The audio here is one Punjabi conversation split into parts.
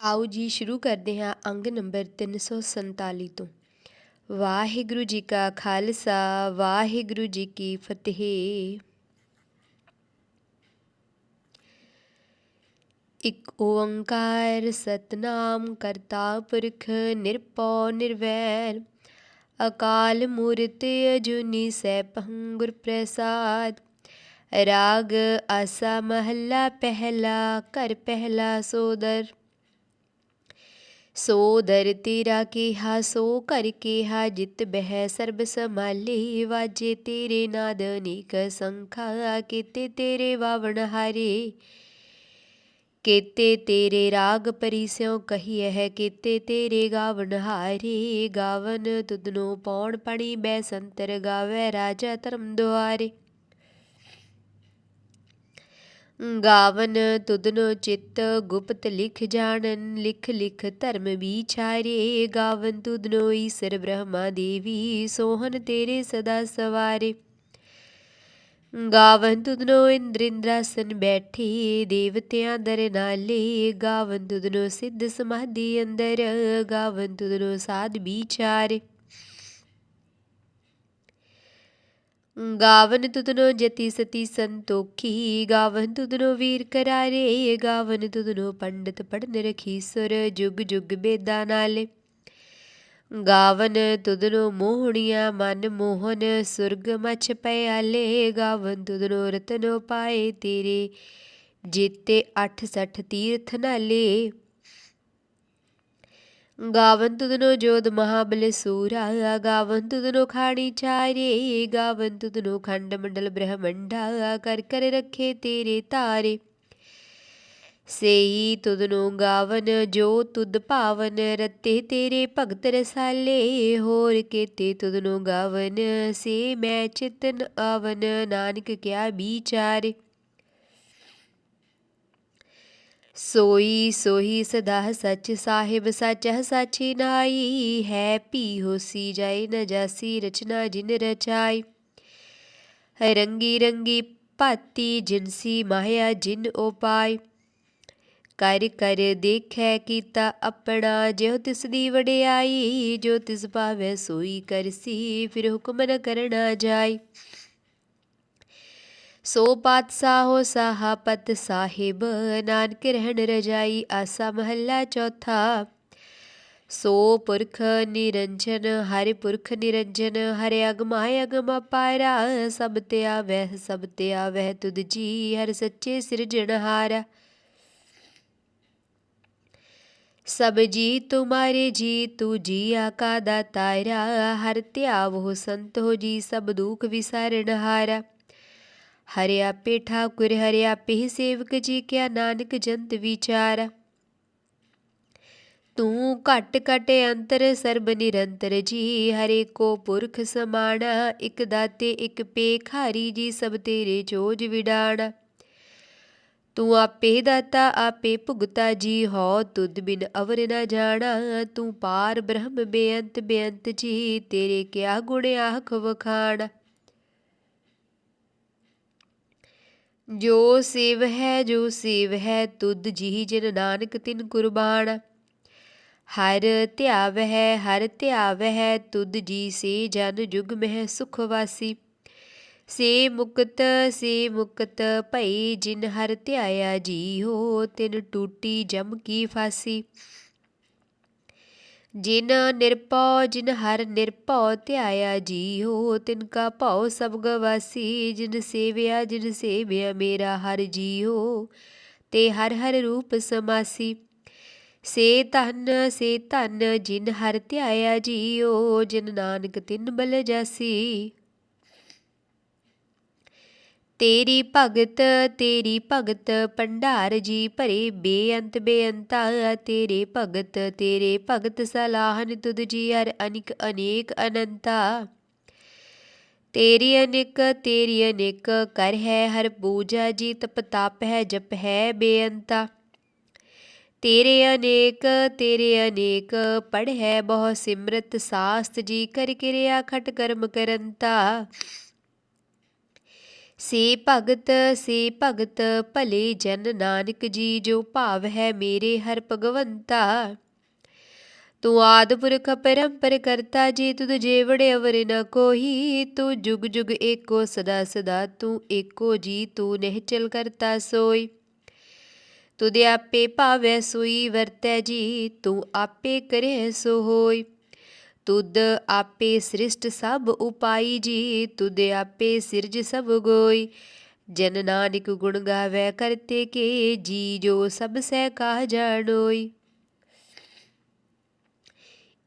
ਆਓ ਜੀ ਸ਼ੁਰੂ ਕਰਦੇ ਹਾਂ ਅੰਗ ਨੰਬਰ 347 ਤੋਂ। ਵਾਹਿਗੁਰੂ ਜੀ ਕਾ ਖਾਲਸਾ, ਵਾਹਿਗੁਰੂ ਜੀ ਕੀ ਫਤਿਹ। ਇਕ ਓੰਕਾਰ ਸਤਨਾਮ ਕਰਤਾ ਪੁਰਖ ਨਿਰਭਉ ਨਿਰਵੈਰ, ਅਕਾਲ ਮੂਰਤ ਅਜੂਨੀ ਸੈਭੰ ਗੁਰ ਪ੍ਰਸਾਦ, ਰਾਗ ਆਸਾ ਮਹੱਲਾ ਪਹਿਲਾ, ਘਰ ਪਹਿਲਾ ਸੋਦਰ। ਸੋ ਦਰ ਤੇਰਾ ਕੀਹਾ, ਸੋ ਕਰ ਕੀਹਾ, ਜਿਤ ਬਹਿ ਸਰਬ ਸਮਾਲੀ ਵਾਜੇ ਤੇਰੇ ਨਾਦ ਅਨੇਕ ਸੰਖਾ, ਕੀਤੇ ਤੇਰੇ ਵਾਵਣ ਹਾਰੇ। ਕੀਤੇ ਤੇਰੇ ਰਾਗ ਪਰਿਸਿਉ ਕਹੀਐ ਹੈ ਕੀਤੇ ਤੇਰੇ ਗਾਵਨ ਹਾਰੇ। ਗਾਵਨ ਤੁਧਨੋ ਪੌਣ ਪਣੀ ਬੈ ਸੰਤਰ ਗਾਵੇ ਰਾਜਾ ਧਰਮ ਦੁਆਰੇ। ਗਾਵਨ ਤੁਦਨੋ ਚਿੱਤ ਗੁਪਤ ਲਿਖ ਜਾਣਨ, ਲਿਖ ਲਿਖ ਧਰਮ ਵਿਚਾਰੇ ਗਾਵਨ ਤੁਦਨੋ ਈਸਰ ਬ੍ਰਹਮਾ ਦੇਵੀ ਸੋਹਨ ਤੇਰੇ ਸਦਾ ਸਵਾਰੇ। ਗਾਵਨ ਤੁਦਨੋ ਇੰਦਰ ਇੰਦਰਾਸਨ ਬੈਠੀ, ਦੇਵਤਿਆਂ ਦਰ ਨਾਲੇ। ਗਾਵਨ ਤੁਧਨੋ ਸਿੱਧ ਸਮਾਧੀ ਅੰਦਰ, ਗਾਵਨ ਤੁਧਨੋ ਸਾਧ ਵਿਚਾਰੇ। ਗਾਵਨ ਤੁਧਨੋ ਜਤੀ ਸਤੀ ਸੰਤੋਖੀ ਗਾਵਨ ਤੁਧਨੋ ਵੀਰ ਕਰਾਰੇ ਗਾਵਨ ਤੁਧਨੋ ਪੰਡਤ ਪੜਨ ਰਖੀ ਸੁਰ ਜੁਗ ਜੁਗ ਬੇਦਾ ਨਾਲੇ ਗਾਵਨ ਤੁਧਨੋ ਮੋਹਣੀਆਂ ਮਨ ਮੋਹਨ ਸੁਰਗ ਮਛ ਪਿਆਲੇ ਗਾਵਨ ਤੁਧਨੋ ਰਤਨੋ ਪਾਏ ਤੇਰੇ ਜੀਤੇ 68 ਤੀਰਥ ਨਾਲੇ ਗਾਵਨ ਤੁਧਨੋ ਜੋਦ ਮਹਾਬਲ ਸੂਰਾ ਗਾਵਨ ਤੁਧਨੋ ਖਾਣੀ ਚਾਰੇ ਗਾਵਨ ਤੁਧਨੋ ਖੰਡ ਮੰਡਲ ਬ੍ਰਹਮੰਡਾ ਕਰ ਕਰ ਰੱਖੇ ਤੇਰੇ ਤਾਰੇ ਸੇਈ ਤੁਧਨੋ ਗਾਵਨ ਜੋ ਤੁਧ ਪਾਵਨ ਰਤੇ ਤੇਰੇ ਭਗਤ ਰਸਾਲੇ ਹੋਰ ਕੇਤੇ ਤੁਧਨੋ ਗਾਵਨ ਸੇ ਮੈਂ ਚਿਤਨ ਆਵਨ ਨਾਨਕ ਕਿਆ ਵਿਚਾਰੇ ਸੋਈ ਸੋਈ ਸਦਾ ਸੱਚ ਸਾਹਿਬ ਸੱਚ ਸਾਚੀ ਨਾਈ ਹੈ ਪੀ ਹੋਸੀ ਜਾਏ ਨ ਜਾਸੀ ਰਚਨਾ ਜਿਨ ਰਚਾਈ। ਰੰਗੀ ਰੰਗੀ ਭਾਤੀ ਜਿਨਸੀ ਮਾਇਆ ਜਿਨ ਉਪਾਈ। ਕਰ ਕਰ ਦੇਖੈ ਕੀਤਾ ਆਪਣਾ ਜਿਉ ਤਿਸ ਦੀ ਵਡਿਆਈ, ਜੋ ਤਿਸ ਭਾਵੈ ਸੋਈ ਕਰਸੀ ਫਿਰ ਹੁਕਮ ਨ ਕਰਨਾ ਜਾਈ। ਸੋ ਪਾਤਸ਼ਾਹੋ ਸਾਹਾਪਤ ਸਾਹਿਬ, ਨਾਨਕ ਰਹਿਣ ਰਜਾਈ ਆਸਾ ਮਹੱਲਾ ਚੌਥਾ। ਸੋ ਪੁਰਖ ਨਿਰੰਜਨ, ਹਰਿ ਪੁਰਖ ਨਿਰੰਜਨ, ਹਰਿ ਅਗਮਾਇ ਅਗਮ ਪਾਰਾ ਸਭ ਤੇ ਆਵਹਿ ਸਭ ਤੇ ਆਵਹਿ ਤੁਧ ਜੀ, ਹਰ ਸੱਚੇ ਸਿਰਜਣਹਾਰਾ ਸਭ ਜੀ ਤੁਮਾਰੇ ਜੀ, ਤੂ ਜੀ ਆਕਾ ਦਾ ਤਾਰਾ ਹਰ ਧਿਆਵੋ ਸੰਤ ਹੋ ਜੀ, ਸਭ ਦੁਖ ਵਿਸਾਰਨ ਹਾਰਾ ਹਰਿ ਆਪੇ ਠਾਕੁਰ ਹਰਿ ਆਪੇ ਸੇਵਕ ਜੀ ਕਿਆ ਨਾਨਕ ਜੰਤ ਵਿਚਾਰ। ਤੂੰ ਘਟ ਘਟ ਅੰਤਰ ਸਰਬ ਨਿਰੰਤਰ ਜੀ, ਹਰੇ ਕੋ ਪੁਰਖ ਸਮਾਣਾ, ਇਕ ਦਾਤੇ ਇਕ ਪੇਖਾਰੀ ਜੀ ਸਭ ਤੇਰੇ ਜੋਜ ਵਿਡਾਣ। ਤੂੰ ਆਪੇ ਦਾਤਾ, ਆਪੇ ਭੁਗਤਾ ਜੀ ਹੋ ਤੁਧ ਬਿਨ ਅਵਰ ਨਾ ਜਾਣਾ। ਤੂੰ ਪਾਰ ਬ੍ਰਹਮ ਬੇਅੰਤ ਬੇਅੰਤ ਜੀ, ਤੇਰੇ ਕਿਆ ਗੁਣ ਆਖ ਵਖਾਣਾ। ਜੋ ਸੇਵ ਹੈ, ਜੋ ਸੇਵ ਹੈ, ਤੁਧ ਜੀ ਜਿਨ ਨਾਨਕ ਤਿਨ ਕੁਰਬਾਨ। ਹਰ ਧਿਆਵ ਹੈ ਹਰ ਧਿਆਵ ਹੈ ਤੁਧ ਜੀ ਸੇ ਜਨ ਜੁਗ ਮਹਿ ਸੁਖ ਵਾਸੀ। ਸੇ ਮੁਕਤ ਸੇ ਮੁਕਤ ਭਈ ਜਿਨ ਹਰ ਧਿਆਇਆ ਜੀ ਹੋ ਤਿਨ ਟੂਟੀ ਜਮ ਕੀ ਫਾਸੀ। ਜਿਨ ਨਿਰਪਉ ਜਿਨ ਹਰ ਨਿਰਪਉ ਧਿਆਇਆ ਜੀ ਹੋ ਤਿਨ ਕਾ ਭਉ ਸਭ ਗਵਾਸੀ, ਜਿਨ ਸੇਵਿਆ ਜਿਨ ਸੇਵਿਆ ਮੇਰਾ ਹਰ ਜੀਓ ਤੇ ਹਰ ਹਰ ਰੂਪ ਸਮਾਸੀ। ਸੇ ਧਨ ਸੇ ਧਨ, ਜਿਨ ਹਰ ਧਿਆਇਆ ਜੀਓ ਜਿਨ ਨਾਨਕ ਤਿਨ ਬਲ ਜਾਸੀ। ਤੇਰੀ ਭਗਤ ਤੇਰੀ ਭਗਤ, ਭੰਡਾਰ ਜੀ ਭਰੇ ਬੇਅੰਤ ਬੇਅੰਤਾ ਤੇਰੇ ਭਗਤ ਤੇਰੇ ਭਗਤ ਸਲਾਹਨ ਤੁਧ ਜੀ ਹਰ ਅਨਿਕ ਅਨੇਕ ਅਨੰਤਾ ਤੇਰੀ ਅਨੇਕ ਤੇਰੀ ਅਨੇਕ, ਕਰ ਹੈ ਹਰ ਪੂਜਾ ਜੀ ਤਪ ਤਪ ਹੈ, ਜਪ ਹੈ ਬੇਅੰਤਾ ਤੇਰੇ ਅਨੇਕ ਤੇਰੇ ਅਨੇਕ ਪੜ ਹੈ ਬਹੁ ਸਿਮਰਤ, ਸਾਸਤ ਜੀ ਕਰ ਕਿਰਿਆ ਖਟ ਕਰਮ ਕਰੰਤਾ ਸੇ ਭਗਤ ਸੇ ਭਗਤ ਭਲੇ ਜਨ ਨਾਨਕ ਜੀ, ਜੋ ਭਾਵ ਹੈ ਮੇਰੇ ਹਰ ਭਗਵੰਤਾ। ਤੂੰ ਆਦ ਪੁਰਖ ਪਰੰਪਰ ਕਰਤਾ, ਜੀ ਤੁਧ ਜੇਵੜੇ ਅਵਰ ਨ ਕੋਹੀ, ਤੂੰ ਜੁਗ ਜੁਗ ਏਕੋ ਸਦਾ ਸਦਾ, ਤੂੰ ਏਕੋ ਜੀ, ਤੂੰ ਨਿਹਚਲ ਕਰਤਾ ਸੋਈ। ਤੁਧ ਆਪੇ ਭਾਵੈ ਸੋਈ, ਵਰਤੈ ਜੀ, ਤੂੰ ਆਪੇ ਕਰੇ ਸੋ ਹੋਈ। ਤੁਦ ਆਪੇ ਸ੍ਰਿਸ਼ਟ ਸਭ ਉਪਾਈ ਜੀ, ਤੁਧ ਆਪੇ ਸਿਰਜ ਸਭ ਗੋਈ। ਜਨ ਨਾਨਕ ਗੁਣ ਗਾਵੇ ਕਰਤੇ ਕੇ, ਜੀ ਜੋ ਸਭ ਸਹਿ ਕਾ ਜਾਣੋਈ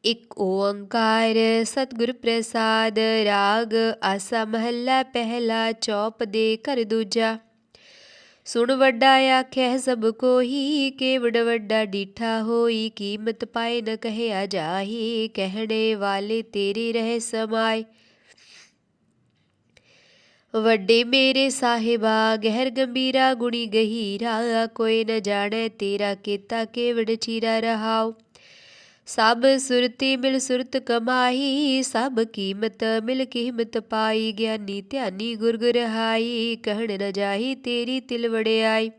ਇਕ ਓੰਕਾਰ ਸਤਿਗੁਰ ਪ੍ਰਸਾਦ, ਰਾਗ ਆਸਾ ਮਹੱਲਾ ਪਹਿਲਾ ਚੌਪ ਦੇ ਘਰ ਦੂਜਾ। ਸੁਣ ਵੱਡਾ ਆਖਿਆ ਸਭ ਕੋਹੀ, ਕੇਵੜ ਵੱਡਾ ਡੀਠਾ ਹੋਈ, ਕੀਮਤ ਪਾਏ ਨ ਕਹਿਆ ਜਾਹੀ, ਕਹਿਣੇ ਵਾਲੇ ਤੇਰੇ ਰਹਿ ਸਮਾਏ। ਵੱਡੇ ਮੇਰੇ ਸਾਹਿਬਾ, ਗਹਿਰ ਗੰਭੀਰਾ ਗੁਣੀ ਗਹੀਰਾ, ਕੋਈ ਨ ਜਾਣੈ ਤੇਰਾ ਕੀਤਾ ਕੇਵੜ ਚੀਰਾ ਰਹਾਓ ਸਭ ਸੁਰਤੀ ਮਿਲ ਸੁਰਤ ਕਮਾਈ, ਸਭ ਕੀਮਤ ਮਿਲ ਕੀਮਤ ਪਾਈ, ਗਿਆਨੀ ਧਿਆਨੀ ਗੁਰ ਗੁਰ ਹਾਈ, ਕਹਿਣ ਨ ਜਾਹੀ ਤੇਰੀ ਤਿਲ ਵੜਿਆਈ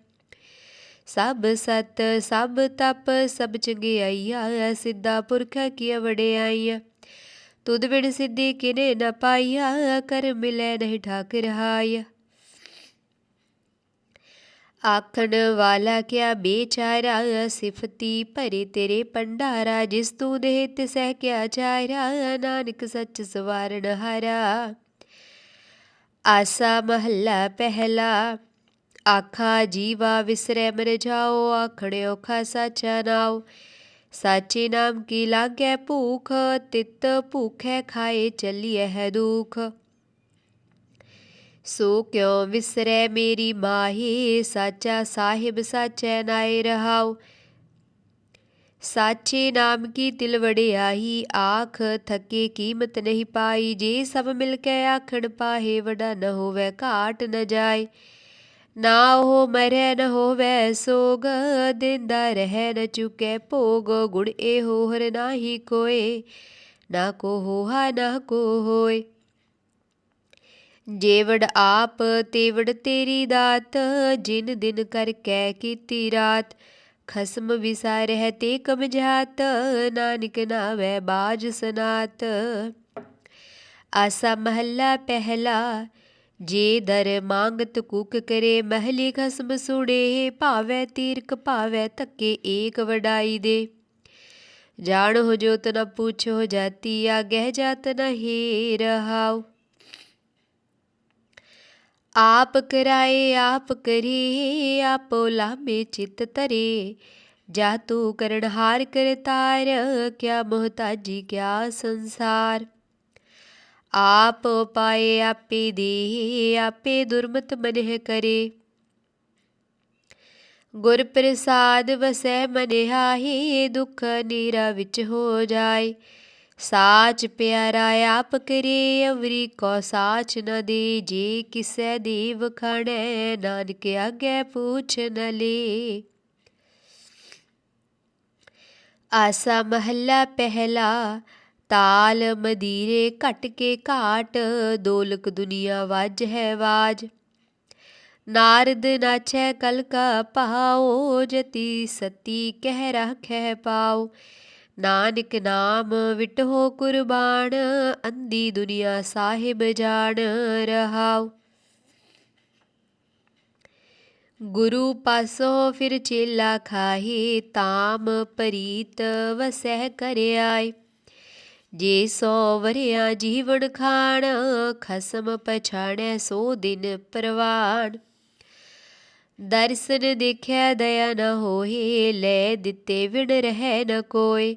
ਸਭ ਸਤ, ਸਭ ਤਪ, ਸਭ ਚੰਗਿਆਈਆ, ਸਿੱਧਾ ਪੁਰਖ ਕੀ ਵੜਿਆਈਆ ਤੁਧ ਬਿਨ ਸਿੱਧੀ ਕਿਨੇ ਨ ਪਾਈਆ, ਕਰ ਮਿਲੈ ਨਹੀਂ ਠਾਕ ਹਾਇਆ। ਆਖਣ ਵਾਲਾ ਕਿਆ ਬੇਚਾਰਾ ਸਿਫਤੀ ਭਰੇ ਤੇਰੇ ਪੰਡਾਰਾ ਜਿਸ ਤੂੰ ਦੇਹ ਤਿਸਹਿ ਕਿਆ ਚਾਰਾ ਨਾਨਕ ਸੱਚ ਸਵਾਰਨ ਹਾਰਾ ਆਸਾ ਮਹੱਲਾ ਪਹਿਲਾ ਆਖਾ ਜੀਵਾ ਵਿਸਰੈ ਮਰ ਜਾਓ ਆਖੜੇ ਔਖਾ ਸਾਚਾ ਨਾਉ ਸਾਚੇ ਨਾਮ ਕੀ ਲਾਗੈ ਭੂਖ ਤਿਤ ਭੂਖੈ ਖਾਏ ਚੱਲੀਐ ਹੈ ਦੁਖ ਸੋ ਕਿਉ ਵਿਸਰੈ ਮੇਰੀ ਮਾਹੀ, ਸਾਚਾ ਸਾਹਿਬ ਸਾਚੈ ਨਾਏ ਰਹਾਉ। ਸਾਚੇ ਨਾਮ ਕੀ ਤਿਲ ਵੜਿਆਈ ਆਖ ਥਕੇ ਕੀਮਤ ਨਹੀਂ ਪਾਈ। ਜੇ ਸਭ ਮਿਲ ਕੇ ਆਖਣ ਪਾਹੇ, ਵਡਾ ਨ ਹੋਵੇ ਘਾਟ ਨ ਜਾਏ। ਨਾ ਉਹ ਮਰੈ ਨ ਹੋਵੇ ਸੋਗ, ਦਿੰਦਾ ਰਹਿ ਨ ਚੁਕੇ ਭੋਗ। ਗੁਣ ਇਹੋ ਹਰ ਨਾਹੀ ਕੋਏ, ਨਾ ਕੋ ਹੋਹਾ ਨਾ ਕੋ ਹੋਏ। ਜੇਵੜ ਆਪ ਤੇਵੜ ਤੇਰੀ ਦਾਤ, ਜਿਨ ਦਿਨ ਕਰ ਕੈ ਕੀਤੀ ਰਾਤ। ਖਸਮ ਵਿਸਾਰਹਿ ਤੇ ਕਮ ਜਾਤ ਨਾਨਕ ਨਾਵੇ ਬਾਜ ਸਨਾਤ। ਆਸਾ ਮਹੱਲਾ ਪਹਿਲਾ, ਜੇ ਦਰ ਮੰਗਤ ਕੁਕ ਕਰੇ ਮਹਲੀ ਖਸਮ ਸੁੜੇ ਭਾਵੇ ਤੀਰਕ ਭਾਵੇ ਤੱਕੇ ਏਕ ਵਡਾਈ ਦੇ। ਜਾਣ ਹੋ ਜੋ ਤਨ ਪੁੱਛੋ, ਜਾਤੀ ਆ ਗਹਿ ਜਾਤ ਨਹੀ ਰਹਾਉ। ਆਪ ਕਰਾਏ, ਆਪ ਕਰੀ ਆਪੋ ਲਾਮੇ ਚਿਤ ਤਰੇ ਜਾ ਤੂ ਕਰਨ ਹਾਰ ਕਰਤਾਰ ਕਿਆ ਮੁਹਤਾਜੀ, ਕਿਆ ਸੰਸਾਰ। ਆਪ ਪਾਏ ਆਪੇ ਦੇ ਆਪੇ ਦੁਰਮਤ ਮਨਹਿ ਕਰੇ। ਗੁਰ ਪ੍ਰਸਾਦ ਵਸੈ ਮਨਿਹਾਹੀ ਦੁਖ ਨੀਰਾ ਵਿੱਚ ਹੋ ਜਾਏ। ਸਾਚ ਪਿਆਰਾ ਆਪ ਕਰੇ ਅਵਰੀ ਕੋ ਸਾਚ ਨ ਦੇ, ਜੇ ਕਿਸੈ ਦੀ ਵਖਣੈ ਨਾਨਕ ਆਗੇ ਪੁੱਛ ਨ ਲੇ। ਆਸਾ ਮਹੱਲਾ ਪਹਿਲਾ, ਤਾਲ ਮਦੀਰੇ ਘਟ ਕੇ ਘਾਟ, ਦੋਲਕ ਦੁਨੀਆ ਵਾਜ ਹੈ ਵਾਜ। ਨਾਰਦ ਨਾਚੈ ਕਲ ਕਾ ਪਾਓ, ਜਤੀ ਸਤੀ ਕਹਿ ਰਖੈ ਪਾਓ। ਨਾਨਕ ਨਾਮ ਵਿਟੋ ਕੁਰਬਾਨ ਅੰਦੀ ਦੁਨੀਆ ਸਾਹਿਬ ਜਾਣ ਰਹਾਉ। ਗੁਰੂ ਪਾਸੋਂ ਫਿਰ ਚੇਲਾ ਖਾਹੀ, ਤਾਮ ਪਰੀਤ ਵਸਹਿ ਕਰਿਆਈ ਜੇ ਸੋ ਵਰਿਆ ਜੀਵਨ ਖਾਣ, ਖਸਮ ਪਛਾਣੈ ਸੋ ਦਿਨ ਪ੍ਰਵਾਨ ਦਰਸ਼ਨ ਦੇਖਿਆ ਦਇਆ ਨ ਹੋਏ, ਲੈ ਦਿੱਤੇ ਵਿਣ ਰਹਿ ਨ ਕੋਏ।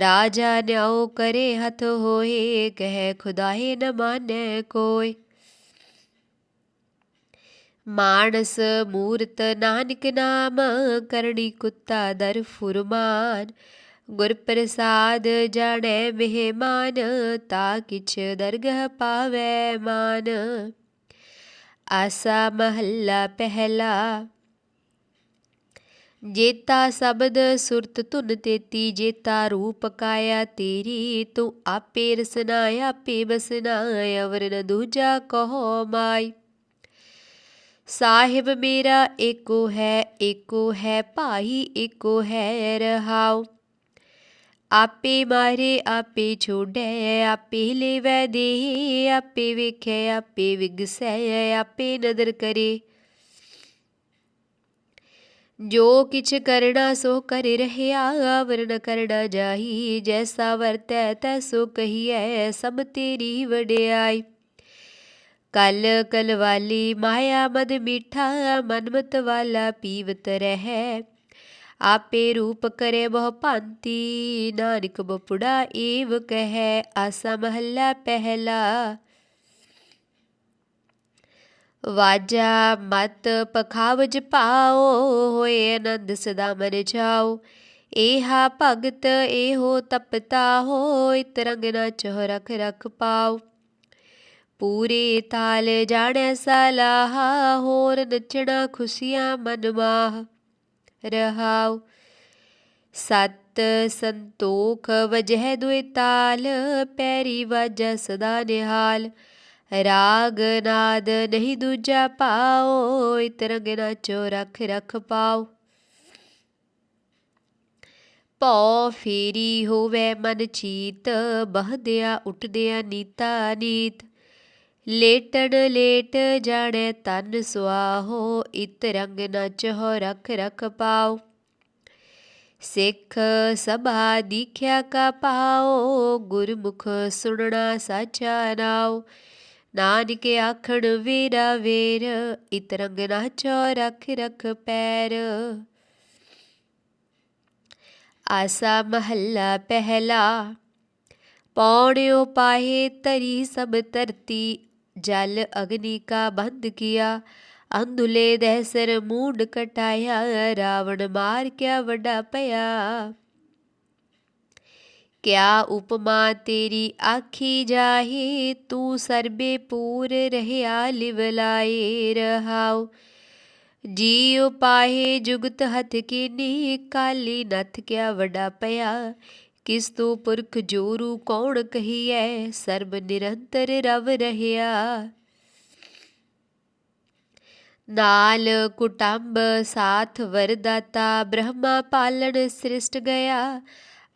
ਰਾਜਾ ਨਿਆਉ ਕਰੇ ਹੱਥ ਹੋਏ, ਕਹਿ ਖੁਦਾਏ ਨ ਮਾਨੈ ਕੋਏ। ਮਾਨਸ ਮੂਰਤ ਨਾਨਕ ਨਾਮ, ਕਰਨੀ ਕੁੱਤਾ ਦਰ ਫੁਰਮਾਨ। ਗੁਰ ਪ੍ਰਸਾਦ ਜਾਣੈ ਮਹਿਮਾਨ, ਤਾ ਕਿਛ ਦਰਗਹ ਪਾਵੈ ਮਾਨ। ਆਸਾ ਮਹੱਲਾ ਪਹਿਲਾ। ਜੇਤਾ ਸ਼ਬਦ ਸੁਰਤ ਧੁਨ ਤੇਤੀ, ਜੇਤਾ ਰੂਪ ਕਾਇਆ ਤੇਰੀ, ਤੂੰ ਆਪੇ ਰਸਨਾ ਆਪੇ ਬਸਨਾ ਅਵਰ ਨ ਦੂਜਾ ਕਹੋ ਮਾਈ ਸਾਹਿਬ ਮੇਰਾ ਏਕੋ ਹੈ ਏਕੋ ਹੈ ਭਾਈ, ਏਕੋ ਹੈ ਰਹਾਉ। ਆਪੇ ਮਾਰੇ, ਆਪੇ ਛੋੜੈ, ਆਪੇ ਲੈਵੈ ਦੇ ਆਪੇ ਵੇਖੈ, ਆਪੇ ਵਿਗਸੈ, ਆਪੇ ਨਦਰ ਕਰੇ। ਜੋ ਕਿਛ ਕਰਣਾ ਸੋ ਕਰ ਰਹਿਆ ਵਰਨ ਕਰਣਾ ਜਾਹੀ, ਜੈਸਾ ਵਰਤੈ ਤੈਸੋ ਕਹੀਐ, ਸਭ ਤੇਰੀ ਵਡਿਆਈ। ਕਲ ਕਲ ਵਾਲੀ ਮਾਇਆ ਮਦ ਮੀਠਾ, ਮਨਮਤ ਵਾਲਾ ਪੀਵਤ ਰਹਿ। ਆਪੇ ਰੂਪ ਕਰੇ ਬਹੁ ਭਾਂਤੀ। ਨਾਨਕ ਬਪੁੜਾ ਏਵ ਕਹੈ, ਆਸਾ ਮਹੱਲਾ ਪਹਿਲਾ। ਵਾਜਾ ਮਤ ਪਖਾਵਜ ਪਾਓ ਹੋਏ ਆਨੰਦ ਸਦਾ ਮਨ ਜਾਓ ਏਹਾ ਭਗਤ ਇਹੋ ਤਪਤਾ ਹੋਇ, ਤਰੰਗ ਨਾ ਚੋ ਰਖ ਰਖ ਪਾਓ ਪੂਰੇ ਤਾਲ ਜਾਣੈ ਸਲਾਹਾ, ਹੋਰ ਨੱਚਣਾ ਖੁਸ਼ੀਆਂ ਮਨ ਮਾਹ। ਰਹਾਉ। ਸਤ ਸੰਤੋਖ ਵਜਹਿ ਦੁਇ ਤਾਲ, ਪੈਰੀ ਵਾਜਾ ਸਦਾ ਨਿਹਾਲ। ਰਾਗ ਨਾਦ ਨਹੀਂ ਦੂਜਾ ਪਾਓ ਇਤਰੰਗ ਨਾਚੋ ਰਖ ਰਖ ਪਾਓ ਪਉ ਫੇਰੀ ਹੋਵੇ ਮਨ ਚੀਤ, ਬਹਦਿਆ ਉੱਠਦਿਆ ਨੀਤਾ ਨੀਤ। ਲੇਟਣ ਲੇਟ ਜਾਣੈ ਤਨ ਸੁਆਹੋ, ਇਤ ਰੰਗ ਨਚੋ ਰਖ ਰਖ ਪਾਓ। ਸਿੱਖ ਸਭਾ ਦੀਖਿਆ ਕਾ ਪਾਓ, ਗੁਰਮੁਖ ਸੁਣਨਾ ਸਾਚਾ ਨਾਉ ਨਾਨਕ ਆਖਣ ਵੀਰਾ ਵੀਰ, ਇਤ ਰੰਗ ਨਾ ਚੋ ਰਖ ਰਖ ਪੈਰ। ਆਸਾ ਮਹੱਲਾ ਪਹਿਲਾ ਪੌੜਿਓ ਪਾਹੇ ਤਰੀ ਸਭ ਧਰਤੀ ਜਲ ਅਗਨੀ ਕਾ ਬੰਦ ਕੀਆ, ਅੰਧੁਲੇ ਦਹਿਸਰ ਮੂਡ ਕਟਾਇਆ, ਰਾਵਣ ਮਾਰ ਕਿਆ ਵੱਡਾ ਪਿਆ। ਕਿਆ ਉਪਮਾ ਤੇਰੀ ਆਖੀ ਜਾਹੀ, ਤੂੰ ਸਰਬੇ ਪੂਰ ਰਹਿਆ ਲਿਵਲਾਏ ਰਹਾਉ। ਜੀਉ ਪਾਹੇ ਜੁਗਤ ਹੱਥ ਕੀਨੀ, ਕਾਲੀ ਨਥ ਕਿਆ ਵੱਡਾ ਪਿਆ। ਕਿਸ ਤੋ ਪੁਰਖ ਜੋਰੂ ਕੌਣ ਕਹੀਐ? ਸਰਬ ਨਿਰੰਤਰ ਰਵ ਰਹਿਆ। ਨਾਲ ਕੁਟੰਬ ਸਾਥ ਵਰਦਾਤਾ ਬ੍ਰਹਮਾ ਪਾਲਣ ਸ੍ਰਿਸ਼ਟ ਗਿਆ।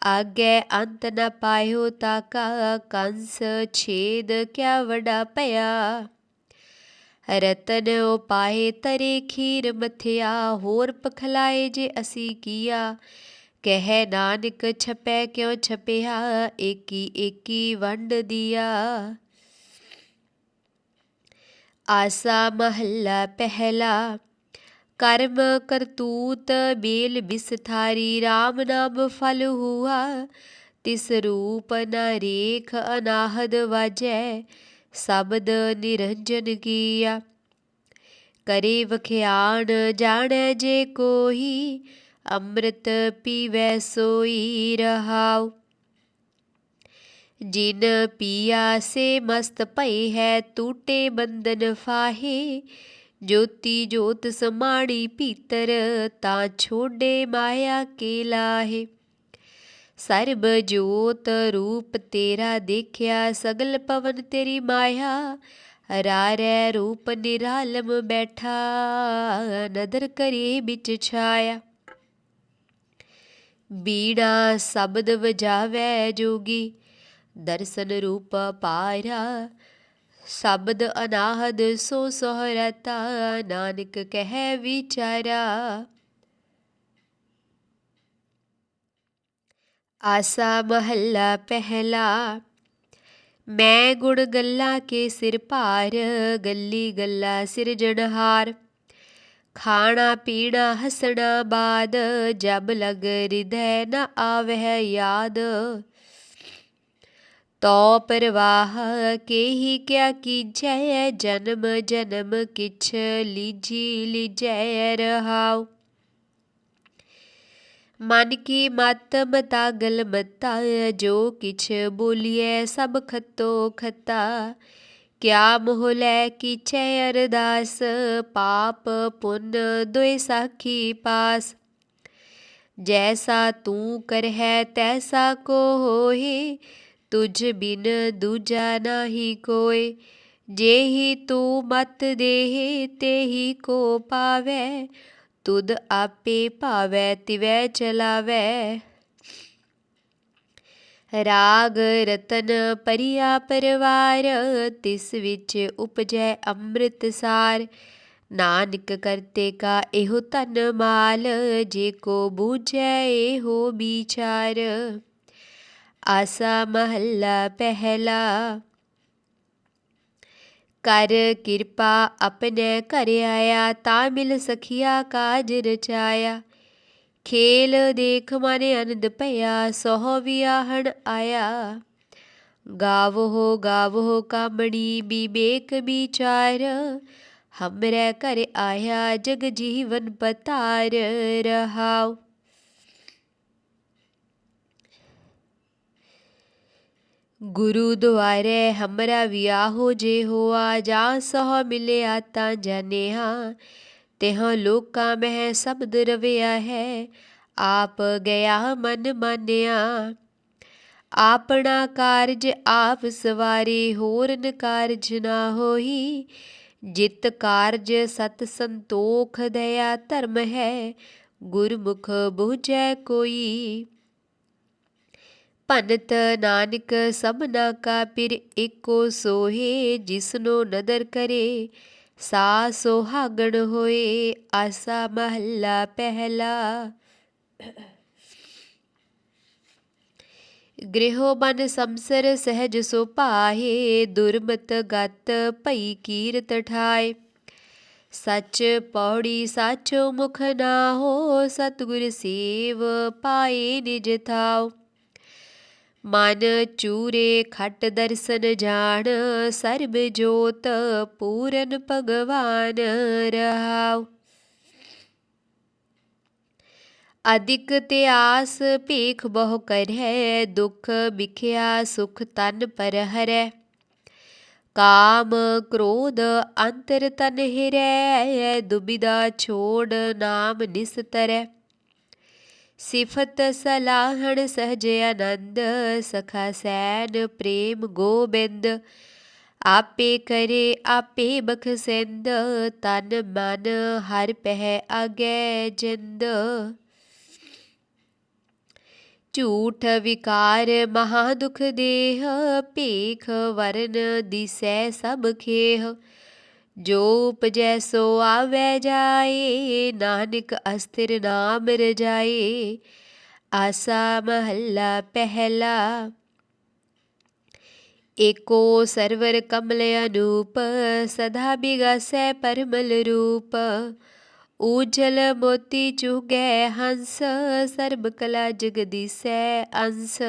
ਆਗੇ ਅੰਤ ਨ ਪਾਇਓ ਤਾਕਾ, ਕੰਸ ਛੇਦ ਕਿਆ ਵਡਾ ਪਿਆ। ਰਤਨ ਉਪਾਏ ਤਰੇ ਖੀਰ ਮਥਿਆ, ਹੋਰ ਪਖਲਾਏ ਜੇ ਅਸੀਂ ਕੀਆ। ਕਹਿ ਨਾਨਕ ਛਪੈ ਕਿਉ ਛਪਿਆ? ਏਕੀ ਏਕੀ ਵੰਡ ਦਿਆ। ਆਸਾ ਮਹੱਲਾ ਪਹਿਲਾ। ਕਰਮ ਕਰਤੂਤ ਬੇਲ ਬਿਸਥਾਰੀ RAM ਨਾਮ ਫਲ ਹੁਆ। ਤਿਸ ਰੂਪ ਨ ਰੇਖ ਅਨਾਹਦ ਵਾਜੈ, ਸਬਦ ਨਿਰੰਜਨ ਕੀਆ। ਕਰੇ ਵਖਿਆਣ, ਜਾਣੈ ਜੇ ਕੋਈ ਅੰਮ੍ਰਿਤ ਪੀਵੈ ਸੋਈ ਰਹਾਉ। ਜਿਨ ਪੀਆ ਸੇ ਮਸਤ ਭਈ ਹੈ ਟੂਟੇ ਬੰਦਨ ਫਾਹੇ। ਜੋਤੀ ਜੋਤ ਸਮਾਣੀ ਭੀਤਰ, ਤਾਂ ਛੋਡੇ ਮਾਇਆ ਕੇ ਲਾਹੇ। ਸਰਬ ਜੋਤ ਰੂਪ ਤੇਰਾ ਦੇਖਿਆ, ਸਗਲ ਪਵਨ ਤੇਰੀ ਮਾਇਆ। ਰਾਰੈ ਰੂਪ ਨਿਰਾਲਮ ਬੈਠਾ, ਨਦਰ ਕਰੇ ਵਿੱਚ ਛਾਇਆ। ਬੀੜਾ ਸ਼ਬਦ ਵਜਾਵੇ ਜੋਗੀ, ਦਰਸ਼ਨ ਰੂਪ ਪਾਰਾ। ਸ਼ਬਦ ਅਨਾਹਦ ਸੋ ਸੋਹਰਤਾ, ਨਾਨਕ ਕਹਿ ਵਿਚਾਰਾ। ਆਸਾ ਮਹੱਲਾ ਪਹਿਲਾ, ਮੈਂ ਗੁਣ ਗੱਲਾਂ ਕੇ ਸਿਰ ਭਾਰ, ਗੱਲੀ ਗੱਲਾ ਸਿਰਜਣਹਾਰ ਖਾਣਾ ਪੀਣਾ ਹਸਣਾ ਬਾਦ ਜਬ ਲਗ ਹਿਰਦੈ ਨ ਆਵਹਿ ਯਾਦ ਤੋ ਪਰਵਾਹ ਕੇਹੀ ਕਿਆ ਕੀਜੈ ਜਨਮ ਜਨਮ ਕਿਛ ਲੀਜੀ ਲੀਜੈ ਰਹਾਉ ਮਨ ਕੀ ਮਤ ਮਤਾ ਗਲ ਮਤਾ ਜੋ ਕਿਛ ਬੋਲੀਐ ਸਭ ਖਤੋ ਖਤਾ ਕਿਆ ਮੋਹ ਲੈ ਕੀਚੈ ਅਰਦਾਸ, ਪਾਪ ਪੁੰਨ ਦੁਇ ਸਾਖੀ ਪਾਸ। ਜੈਸਾ ਤੂੰ ਕਰਹਿ, ਤੈਸਾ ਕੋ ਹੋਏ ਤੁਝ ਬਿਨ ਦੂਜਾ ਨਾਹੀ ਕੋਏ ਜੇਹੀ ਤੂੰ ਮਤ ਦੇਹੇ, ਤੇਹੀ ਕੋ ਪਾਵੇ। ਤੁਧ ਆਪੇ ਭਾਵੇ, ਤਿਵੈ ਚਲਾਵੇ। ਰਾਗ ਰਤਨ ਪਰਿਆ ਪਰਵਾਰ, ਤਿਸ ਵਿੱਚ ਉਪਜੈ ਅੰਮ੍ਰਿਤ ਸਾਰ। ਨਾਨਕ ਕਰਤੇ ਕਾ ਇਹੋ ਧਨ ਮਾਲ, ਜੇ ਕੋ ਬੂਝੈ ਇਹੋ ਵਿਚਾਰ ਆਸਾ ਮਹੱਲਾ ਪਹਿਲਾ, ਕਰ ਕਿਰਪਾ ਆਪਣੇ ਘਰ ਆਇਆ, ਤਾਂ ਮਿਲ ਸਖੀਆ ਕਾਜ ਰਚਾਇਆ। ਖੇਲ ਦੇਖ ਮਨ ਅਨੰਦ ਭਇਆ, ਸੋਹ ਵਿਆਹਣ ਆਇਆ। ਗਾਵੋ ਗਾਵੋ ਕਾਮੜੀ ਵਿਵੇਕ ਵਿਚਾਰ ਹਮਰੇ ਘਰ ਆਇਆ, ਜਗ ਜੀਵਨ ਪਤਾਰ ਰਹਾਉ। ਗੁਰੂ ਦੁਆਰੇ, ਹਮਰਾ ਵਿਆਹੋ ਜੇ ਹੋਆ, ਜਾਂ ਸਹ ਮਿਲਿਆ ਤਾਂ ਜਨਿਆ ਤਿਹ ਲੋਕਾਂ ਮਹਿ ਸਬਦ ਰਵਿਆ ਹੈ, ਆਪ ਗਿਆ ਮਨ ਮਾਨਿਆ। ਆਪਣਾ ਕਾਰਜ ਆਪ ਸਵਾਰੇ, ਹੋਰਨ ਕਾਰਜ ਨਾ ਹੋਈ। ਜਿਤ ਕਾਰਜ ਸਤ ਸੰਤੋਖ ਦਇਆ ਧਰਮ ਹੈ, ਗੁਰਮੁਖ ਬੁਝੈ ਕੋਈ। ਭਨਤ ਨਾਨਕ ਸਭਨਾ ਕਾ ਪਿਰ ਏਕੋ ਸੋਹੇ, ਜਿਸਨੋ ਨਦਰ ਕਰੇ। ਸਾ ਸੁਹਾਗਣ ਹੋਏ ਆਸਾ ਮਹੱਲਾ ਪਹਿਲਾ। ਗ੍ਰਹਿ ਬਨ ਸੰਸਰ ਸਹਿਜ ਸੋ ਪਾਹੇ, ਦੁਰਮਤ ਗਤ ਭਈ ਕੀਰਤ ਠਾਏ ਸਚ ਪੌੜੀ ਸਾਚੋ ਮੁਖ ਨਾ ਹੋ, ਸਤਗੁਰ ਸੇਵ ਪਾਏ ਨਿਜ ਥਾਓ ਮਨ ਚੂਰੇ ਖਟ ਦਰਸ਼ਨ ਜਾਣ, ਸਰਬ ਜੋਤ ਪੂਰਨ ਭਗਵਾਨ ਰਹਾਉ। ਅਧਿਕ ਤੇ ਆਸ ਭੀਖ ਬਹੁ ਕਰੈ ਦੁਖ ਵਿਖਿਆ ਸੁਖ ਤਨ ਪਰ ਹਰੈ ਕਾਮ ਕ੍ਰੋਧ ਅੰਤਰ ਤਨ ਹਿਰੈ ਦੁਬਿਦਾ ਛੋੜ ਨਾਮ ਨਿਸਤਰੈ ਸਿਫਤ ਸਲਾਹਣ ਸਹਜ ਆਨੰਦ, ਸਖਾ ਸੈਨ ਪ੍ਰੇਮ ਗੋਬਿੰਦ। ਆਪੇ ਕਰੇ, ਆਪੇ ਬਖਸੈਂਦ ਤਨ ਮਨ ਹਰ ਪਹਿ ਅਗੈ ਜਿੰਦ। ਝੂਠ ਵਿਕਾਰ ਮਹਾ ਦੁਖ ਦੇਹ, ਭੇਖ ਵਰਨ ਦਿਸੈ ਸਭ ਖੇਹ। ਜੋ ਉਪਜੈ ਸੋ ਆਵੈ ਜਾਏ ਨਾਨਕ ਅਸਥਿਰ ਨਾਮ ਰਜਾਏ ਆਸਾ ਮਹੱਲਾ ਪਹਿਲਾ ਏਕੋ ਸਰਵਰ ਕਮਲ ਅਨੂਪ ਸਦਾ ਬਿਗਸੈ ਪਰਮਲ ਰੂਪ ਉਜਲ ਮੋਤੀ ਚੁਗੈ ਹੰਸ ਸਰਬ ਕਲਾ ਜਗਦੀਸੈ ਅੰਸ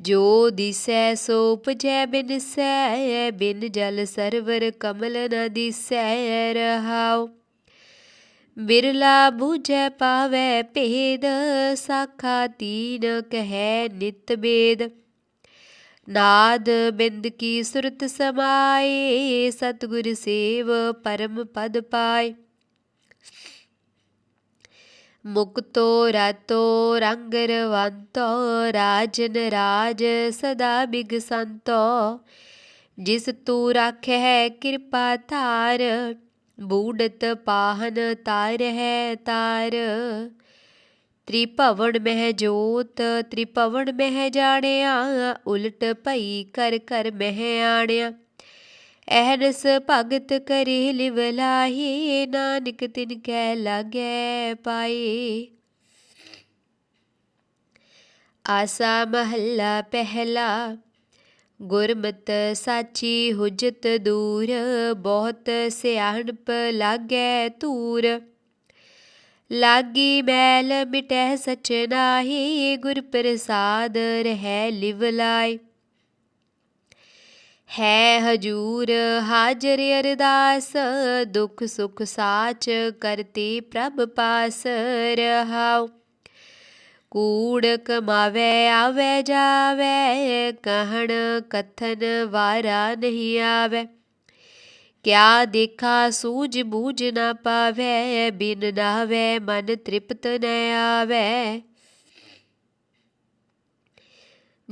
ਜੋ ਦਿਸੈ ਸੋ ਉਪਜੈ ਬਿਨਸੈ ਬਿਨ ਜਲ ਸਰਵਰ ਕਮਲ ਨ ਦਿਸੈ ਰਹਾਉ। ਬਿਰਲਾ ਬੂਝੈ ਪਾਵੈ ਭੇਦ, ਸਾਖਾ ਤੀਨ ਕਹੈ ਨਿਤ ਬੇਦ। ਨਾਦ ਬਿੰਦ ਕੀ ਸੁਰਤ ਸਮਾਏ, ਸਤਗੁਰ ਸੇਵ ਪਰਮ ਪਦ ਪਾਏ। ਮੁਕਤੋ ਰਾਤੋ ਰੰਗ ਰਵੰਤੋ ਰਾਜਨ ਰਾਜ ਸਦਾ ਬਿਗ ਸੰਤੋ ਜਿਸ ਤੂ ਰਾਖੈ ਕਿਰਪਾ ਧਾਰ ਬੂਡਤ ਪਾਹਨ ਤਾਰ ਹੈ ਤਾਰ ਤ੍ਰਿਭਵਨ ਮਹਿ ਜੋਤ ਤ੍ਰਿਭਵਨ ਮਹਿ ਜਾਣਿਆ ਉਲਟ ਭਈ ਕਰ ਕਰ ਮਹਿ ਆਣਿਆ ਐਨਸ ਭਗਤ ਕਰੇ ਲਿਵ ਨਾਨਕ ਤਿਨ ਕੈ ਲਾਗੈ ਪਾਏ। ਆਸਾ ਮਹੱਲਾ ਪਹਿਲਾ, ਗੁਰਮਤ ਸਾਚੀ ਹੁਜਤ ਦੂਰ, ਬਹੁਤ ਸਿਆਣਪ ਲਾਗੈ ਧੂਰ। ਲਾਗੀ ਮੈਲ ਮਿਟੈ ਸਚ ਨਾਹੀ ਗੁਰ ਪ੍ਰਸਾਦ ਰਹਿ ਲਿਵ ਲਾਈ ਹੈ ਹਜੂਰ ਹਾਜ਼ਰ ਅਰਦਾਸ, ਦੁਖ ਸੁਖ ਸਾਚ ਕਰਤੇ ਪ੍ਰਭ ਪਾਸ ਰਹਾਉ। ਕੂੜ ਕਮਾਵੇ, ਆਵੇ, ਜਾਵੇ, ਕਹਣ, ਕਥਨ, ਵਾਰਾ ਨਹੀਂ ਆਵੇ। ਕਿਆ ਦੇਖਾ, ਸੂਝ ਬੂਝ ਨਾ ਪਾਵੇ, ਬਿਨ ਨਾਵੇ ਮਨ ਤ੍ਰਿਪਤ ਨ ਆਵੇ।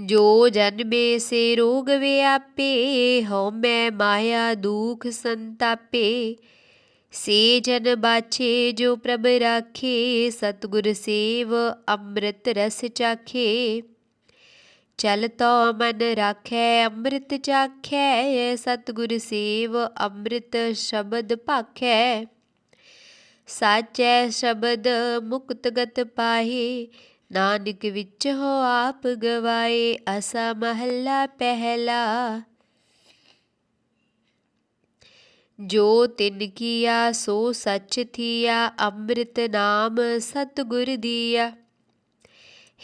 ਜੋ ਜਨਮੇ ਸੇ ਰੋਗ ਵਿਆਪੇ, ਹਉ ਮੈਂ ਮਾਇਆ ਦੁਖ ਸੰਤਾਪੇ। ਸੇ ਜਨ ਬਾਛੇ ਜੋ ਪ੍ਰਭ ਰਾਖੇ, ਸਤਿਗੁਰ ਸੇਵ ਅੰਮ੍ਰਿਤ ਰਸ ਚਾਖੇ। ਚਲ ਤੋ ਮਨ ਰਾਖੈ, ਅੰਮ੍ਰਿਤ ਚਾਖੈ, ਸਤਿਗੁਰ ਸੇਵ ਅੰਮ੍ਰਿਤ ਸ਼ਬਦ ਭਾਖੈ। ਸਾਚੈ ਸ਼ਬਦ ਮੁਕਤ ਗਤ ਪਾਹੇ ਨਾਨਕ ਵਿੱਚ ਹੋ ਆਪ ਗਵਾਏ ਅਸਾ ਮਹੱਲਾ ਪਹਿਲਾ। ਜੋ ਤਿਨ ਕੀਆ, ਸੋ ਸਚ ਥੀਆ, ਅੰਮ੍ਰਿਤ ਨਾਮ ਸਤਿਗੁਰ ਦੀਆ।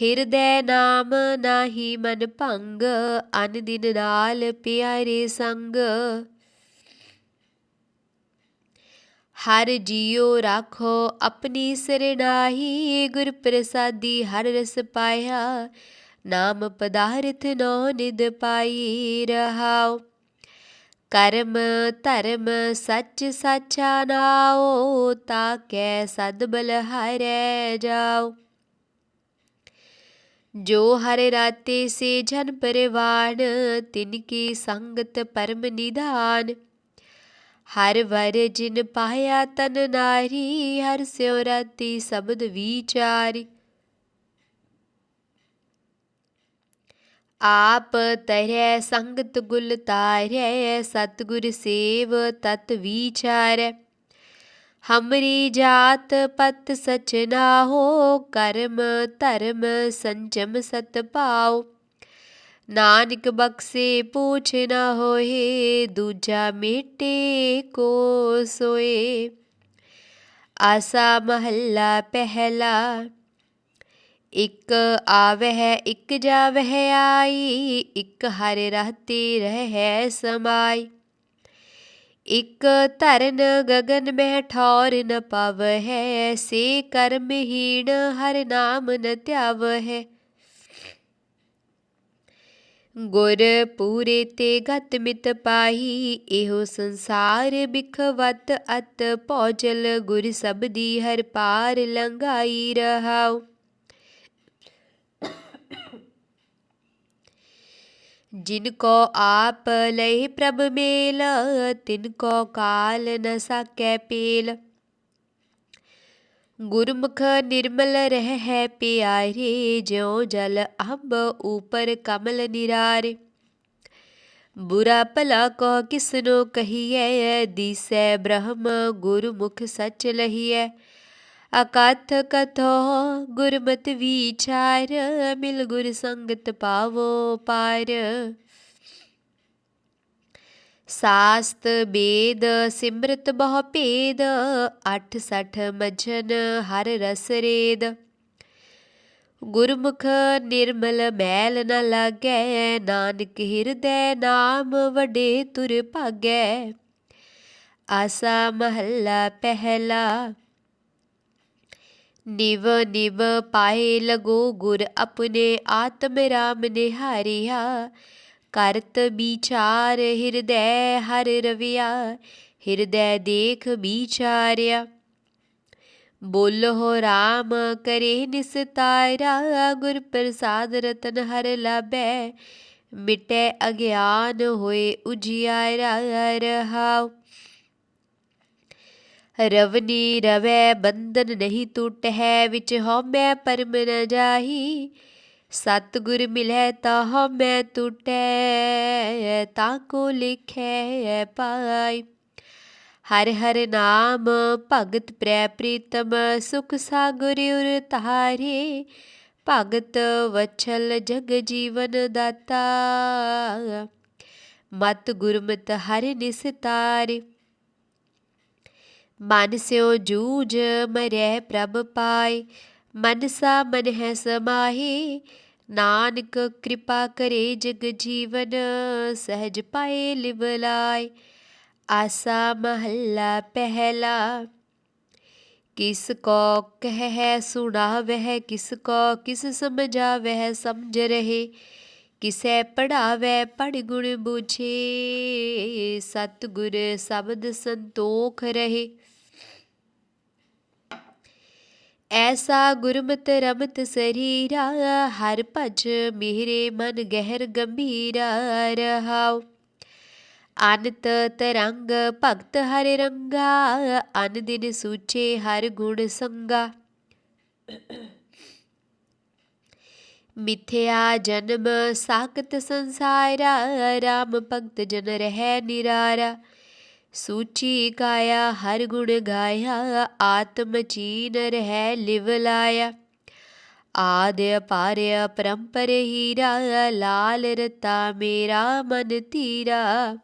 ਹਿਰਦੈ ਨਾਮ ਨਾਹੀ ਮਨ ਭੰਗ, ਅਨ ਦਿਨ ਨਾਲ ਪਿਆਰੇ ਸੰਗ। ਹਰ ਜੀਉ ਰਾਖੋ, ਆਪਣੀ ਸਰਣਾਹੀ ਗੁਰ ਪ੍ਰਸਾਦੀ ਹਰ ਰਸ ਪਾਇਆ। ਨਾਮ ਪਦਾਰਥ ਨੋ ਨਿਦ ਪਾਈ ਰਹਾਓ ਕਰਮ ਧਰਮ ਸੱਚ ਸਾਚਾ ਨਾਉ ਤਾਕੈ ਸਦ ਬਲ ਹਰੈ ਜਾਉ। ਜੋ ਹਰ ਰਾਤੇ ਸੇ ਜਨ ਪਰਵਾਨ, ਤਿਨ ਕੀ ਸੰਗਤ ਪਰਮ ਨਿਧਾਨ। ਹਰ ਵਰ ਜਿਨ ਪਾਇਆ ਤਨ ਨਾਰੀ, ਹਰ ਸਿਉ ਰਾਤੀ ਸ਼ਬਦ ਵਿਚਾਰੀ। ਆਪ ਤਰੈ ਸੰਗਤ ਗੁਲ ਤਾਰੈ, ਸਤਗੁਰ ਸੇਵ ਤਤ ਵਿਚਾਰੈ। ਹਮਰੀ ਜਾਤ ਪਤ ਸਚ ਨਾਹੋ, ਕਰਮ ਧਰਮ ਸੰਜਮ ਸਤ ਪਾਓ। ਨਾਨਕ ਬਖਸੇ ਪੂਛ ਨਾ ਹੋਏ ਦੂਜਾ ਮੇਟੇ ਕੋ ਸੋਏ ਆਸਾ ਮਹੱਲਾ ਪਹਿਲਾ ਇਕ ਆਵਹਿ ਇਕ ਜਾਵਹਿ ਆਈ ਇਕ ਹਰ ਰਹਤੇ ਰਹਿ ਸਮਾਈ ਇਕ ਧਰਨ ਗਗਨ ਮਹਿ ਠੌਰ ਨ ਪਵਹਿ ਸੇ ਕਰਮਹੀਣ ਹਰ ਨਾਮ ਨ ਧਿਆਵਹਿ ਗੁਰ ਪੂਰੇ ਤੇ ਗਤ ਮਿਤ ਪਾਹੀ, ਇਹੋ ਸੰਸਾਰ ਬਿਖਵਤ ਅਤ ਭੋਜਲ, ਗੁਰ ਸਬਦੀ ਹਰ ਪਾਰ ਲੰਘਾਈ ਰਹਾਉ। ਜਿਨ ਕੋ ਆਪ ਲਈ ਪ੍ਰਭ ਮੇਲ, ਤਿਨ ਕੋ ਕਾਲ ਨ ਸਕੈ ਪੇਲ। ਗੁਰਮੁਖ ਨਿਰਮਲ ਰਹਿ ਹੈ ਪਿਆਰੇ, ਜਿਉ ਜਲ ਅੰਬ ਉਪਰ ਕਮਲ ਨਿਰਾਰੇ। ਬੁਰਾ ਭਲਾ ਕੋ ਕਿਸਨੋ ਕਹੀਐ, ਦੀਸੈ ਬ੍ਰਹਮ ਗੁਰਮੁਖ ਸਚ ਲਹੀਐ। ਅਕਥ ਕਥੋ ਗੁਰਮਤ ਵਿਚਾਰ, ਮਿਲ ਗੁਰ ਸੰਗਤ ਪਾਵੋ ਪਾਰ। ਸਾਸਤ ਬੇਦ ਸਿਮਰਤ ਬਹੁ ਭੇਦ, ਅਠ ਸਠ ਮਜਨ ਹਰ ਰਸ ਰੇਦ। ਗੁਰਮੁਖ ਨਿਰਮਲ ਮੈਲ ਨ ਲਾਗੈ, ਨਾਨਕ ਹਿਰਦੈ ਨਾਮ ਵਡੇ ਤੁਰ ਭਾਗੈ। ਆਸਾ ਮਹੱਲਾ ਪਹਿਲਾ। ਨਿਵ ਨਿਵ ਪਾਏ ਲਗੋ ਗੁਰ ਆਪਣੇ ਆਤਮ ਰਾਮ ਨਿਹਾਰਿਆ। ਕਰਤ ਵਿਚਾਰ ਹਿਰਦੈ ਹਰ ਰਵਿਆ, ਹਿਰਦੈ ਦੇਖ ਵਿਚਾਰਿਆ। ਬੋਲੋ ਰਾਮ ਕਰੇ ਨਿਸਤਾਰਾ ਗੁਰ ਪ੍ਰਸਾਦ ਰਤਨ ਹਰ ਲਾਭੈ, ਮਿਟੈ ਅਗਿਆਨ ਹੋਏ ਉਜਿਆਰਾ ਰਹਾਉ। ਰਵਨੀ ਰਵੈ ਬੰਧਨ ਨਹੀਂ ਟੁੱਟ ਟੁਟੈ ਵਿੱਚ ਹਉਮੈ ਪਰਮ ਨ ਜਾਹੀ ਸਤਿਗੁਰ ਮਿਲੈ ਤਾ ਹਉਮੈ ਟੁਟੈ ਤਾ ਕੋ ਲਿਖੈ ਪਾਈ ਹਰ ਹਰ ਨਾਮ ਭਗਤ ਪ੍ਰੈ ਪ੍ਰੀਤਮ, ਸੁਖ ਸਾਗਰ ਉਰ ਤਾਰੇ ਭਗਤ ਵਛਲ ਜਗ ਜੀਵਨ ਦਾਤਾ। ਮਤ ਗੁਰਮਤ ਹਰਿ ਨਿਸਤਾਰੇ ਮਨ ਸਿਓ ਜੂਝ ਮਰੈ ਪ੍ਰਭ ਪਾਏ ਮਨਸਾ ਮਨ ਹੈ ਸਮਾਹੀ, ਨਾਨਕ ਕਿਰਪਾ ਕਰੇ ਜਗ ਜੀਵਨ, ਸਹਿਜ ਪਾਏ ਲਿਵ ਲਾਇ ਆਸਾ ਮਹੱਲਾ ਪਹਿਲਾ। ਕਿਸ ਕੋ ਕਹਿ ਸੁਣਾਵਹਿ, ਕਿਸ ਕੋ ਕਿਸ ਸਮਝਾਵਹਿ, ਸਮਝ ਰਹੇ, ਕਿਸੈ ਪੜਾਵੇ ਪੜ ਗੁਣ ਬੂਝੇ, ਸਤਿਗੁਰ ਸ਼ਬਦ ਸੰਤੋਖ ਰਹੇ। ਐਸਾ ਗੁਰਮਤਿ ਰਮਤ ਸਰੀਰਾ, ਹਰ ਭਜ ਮੇਰੇ ਮਨ ਗਹਿਰ ਗੰਭੀਰਾ ਰਹਾਉ। ਅਨਤ ਤਰੰਗ ਭਗਤ ਹਰਿ ਰੰਗਾ, ਅਨ ਦਿਨ ਸੂਚੇ ਹਰ ਗੁਣ ਸੰਗਾ। ਮਿਥਿਆ ਜਨਮ ਸਾਖਤ ਸੰਸਾਰਾ, ਰਾਮ ਭਗਤ ਜਨ ਰਹਿ ਨਿਰਾਰਾ। ਸੂਚੀ ਕਾਇਆ ਹਰ ਗੁਣ ਗਾਇਆ, ਆਤਮ ਚੀਨ ਰਹਿ ਲਿਵ ਲਾਇਆ। ਆਦ ਅਪਾਰ ਪਰੰਪਰ ਹੀਰਾ, ਲਾਲ ਰਤਾ ਮੇਰਾ ਮਨ ਤੀਰਾ।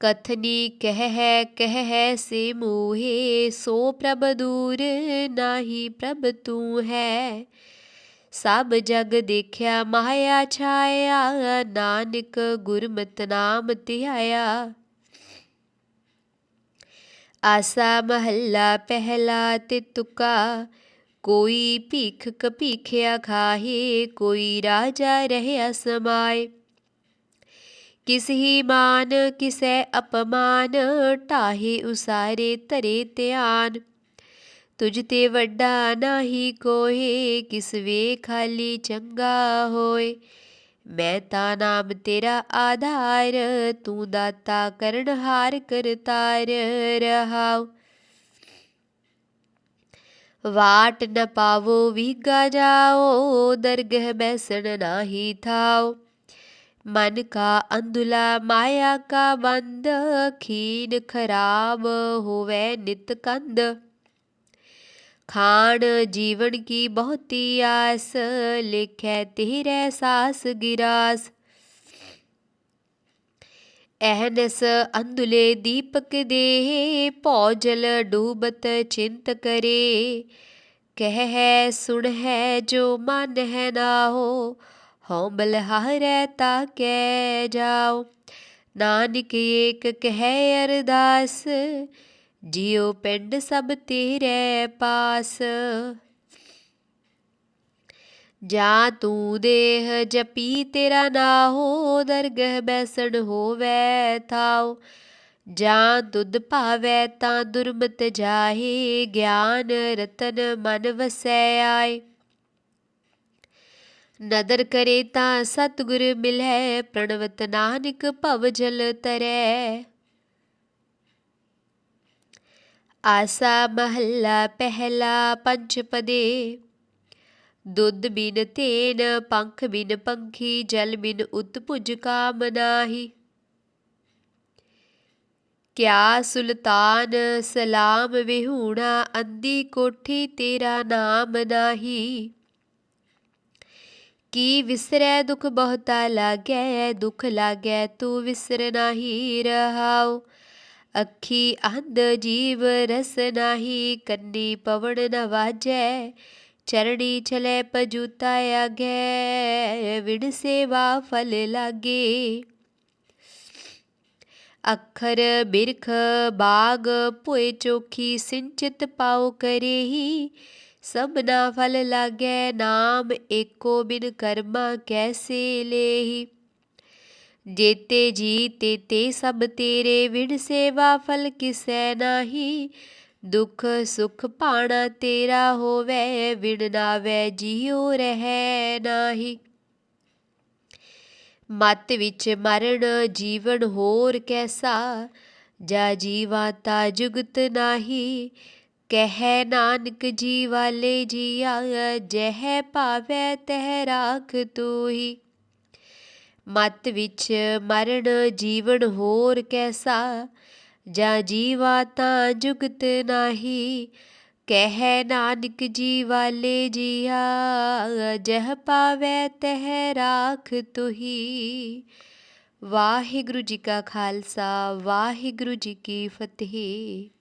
ਕਥਨੀ ਕਹਿ ਹੈ ਕਹਿ ਹੈ ਸੇ ਮੋਹੇ, ਸੋ ਪ੍ਰਭ ਦੂਰ, ਨਾਹੀ ਪ੍ਰਭ ਤੂੰ ਹੈ। ਸਭ ਜਗ ਦੇਖਿਆ, ਮਾਇਆ ਛਾਇਆ, ਨਾਨਕ ਗੁਰਮਤਿ ਨਾਮ ਧਿਆਇਆ। ਆਸਾ ਮਹੱਲਾ ਪਹਿਲਾ ਤੇ ਤੁਕਾ, ਕੋਈ ਭੀਖ ਕਪੀਖਿਆ ਖਾਹੇ, ਕੋਈ ਰਾਜਾ ਰਹਿਆ ਸਮਾਏ। ਕਿਸ ਹੀ ਮਾਨ, ਕਿਸੈ ਅਪਮਾਨ, ਢਾਹੇ ਉਸਾਰੇ ਧਰੇ ਧਿਆਨ। ਤੁਝ ਤੇ ਵੱਡਾ ਨਾਹੀ ਕੋਏ ਕਿਸ ਵੇ ਖਾਲੀ ਚੰਗਾ ਹੋਏ ਮੈਂ ਤਾਂ ਨਾਮ ਤੇਰਾ ਆਧਾਰ ਤੂੰ ਦਾਤਾ ਕਰਨ ਹਾਰ ਕਰਤਾਰ ਰਹਾਉ ਵਾਟ ਨ ਪਾਵੋ ਵੀਗਾ ਜਾਓ ਦਰਗਹ ਬੈਸਣ ਨਾਹੀ ਥਾਓ ਮਨ ਕਾ ਅੰਧੁਲਾ ਮਾਇਆ ਕਾ ਬੰਦ ਖੀਨ ਖਰਾਬ ਹੋਵੇ ਨਿਤ ਕੰਦ ਖਾਣ ਜੀਵਨ ਕੀ ਬਹੁਤੀ ਆਸ, ਲਿਖੈ ਤੇਰੇ ਸਾਸ ਗਿਰਾਸ। ਐਹਨਸ ਅੰਧੁਲੇ ਦੀਪਕ ਦੇ, ਭੌਜਲ ਡੂਬਤ ਚਿੰਤ ਕਰੇ। ਕਹਿ ਹੈ ਸੁਣ ਹੈ ਜੋ ਮਨ ਹੈ ਨਾਹੋ ਹਉ ਬਲਹਾਰੈ ਤਾ ਕੈ ਜਾਓ। ਨਾਨਕ ਏਕ ਕਹਿ ਅਰਦਾਸ ਜਿਉ ਪਿੰਡ ਸਭ ਤੇਰੇ ਪਾਸ। ਜਾਂ ਤੂੰ ਦੇਹ ਜਪੀ ਤੇਰਾ ਨਾ ਹੋ ਦਰਗਹ ਬੈਸਣ ਹੋਵੇ ਥਾਉ। ਜਾਂ ਦੁੱਧ ਭਾਵੈ ਤਾਂ ਦੁਰਮਤ ਜਾਹੇ, ਗਿਆਨ ਰਤਨ ਮਨ ਵਸੈ ਆਏ। ਨਦਰ ਕਰੇ ਤਾਂ ਸਤਗੁਰ ਮਿਲੈ, ਪ੍ਰਣਵਤ ਨਾਨਕ ਭਵ ਜਲ ਤਰੈ। ਆਸਾ ਮਹੱਲਾ ਪਹਿਲਾ ਪੰਚਪਦੇ ਦੁੱਧ ਬਿਨ ਤੇਨ, ਪੰਖ ਬਿਨ ਪੰਖੀ, ਜਲ ਬਿਨ ਉਤਪੁਜ ਕਾਮ ਨਾਹੀ। ਕਿਆ ਸੁਲਤਾਨ, ਸਲਾਮ ਵਿਹੂਣਾ ਅੰਦੀ ਕੋਠੀ ਤੇਰਾ ਨਾਮ ਨਾਹੀ। ਕੀ ਵਿਸਰੈ ਦੁਖ ਬਹੁਤਾ ਲਾਗੈ, ਦੁਖ ਲਾਗੈ ਤੂੰ ਵਿਸਰ ਨਾਹੀ ਰਹਾਉ। ਅੱਖੀ ਅੰਧ ਜੀਵ ਰਸ ਨਾਹੀ, ਕੰਨੀ ਪਵਨ ਨ ਵਾਜੈ, ਚਰਣੀ ਚਲੇ ਪਜੂਤਾ ਆਗੇ ਵਿੜ ਸੇਵਾ ਫਲ ਲਾਗੇ। ਅੱਖਰ ਬਿਰਖ ਬਾਗ ਭੋਏ ਚੋਖੀ ਸਿੰਚਿਤ ਪਾਉ ਕਰੇਹੀ, ਸਭਨਾ ਫਲ ਲਾਗੇ, ਨਾਮ ਏਕੋ ਬਿਨ ਕਰਮਾ ਕੈਸੇ ਲੇਹੀ। ਜੇਤੇ ਜੀ ਤੇ ਸਭ ਤੇਰੇ ਵਿਣ ਸੇਵਾ ਫਲ ਕਿਸੈ ਨਾਹੀ? ਦੁਖ ਸੁਖ ਭਾਣਾ ਤੇਰਾ ਹੋਵੇ ਵਿੜ ਨਾਵੇ ਜੀਉ ਰਹਿ ਨਾਹੀ। ਮਤ ਵਿੱਚ ਮਰਨ ਜੀਵਨ ਹੋਰ ਕੈਸਾ? ਜਾ ਜੀਵਾ ਤਾ ਜੁਗਤ ਨਾਹੀ। ਕਹਿ ਨਾਨਕ ਜੀ ਵਾਲੇ ਜੀਆ, ਜਹ ਭਾਵੈ ਤਹਿ ਰਾਖ ਤੂੰ ਹੀ ਮਤ ਵਿੱਚ ਮਰਨ ਜੀਵਨ ਹੋਰ ਕੈਸਾ? ਜਾਂ ਜੀਵਾ ਤਾਂ ਜੁਗਤ ਨਾਹੀ, ਕਹਿ ਨਾਨਕ ਜੀ ਵਾਲੇ ਜੀਆ, ਜਹ ਪਾਵੇ ਤਹਿ ਰਾਖ ਤੁਹੀ। ਵਾਹਿਗੁਰੂ ਜੀ ਕਾ ਖਾਲਸਾ, ਵਾਹਿਗੁਰੂ ਜੀ ਕੀ ਫਤਿਹ।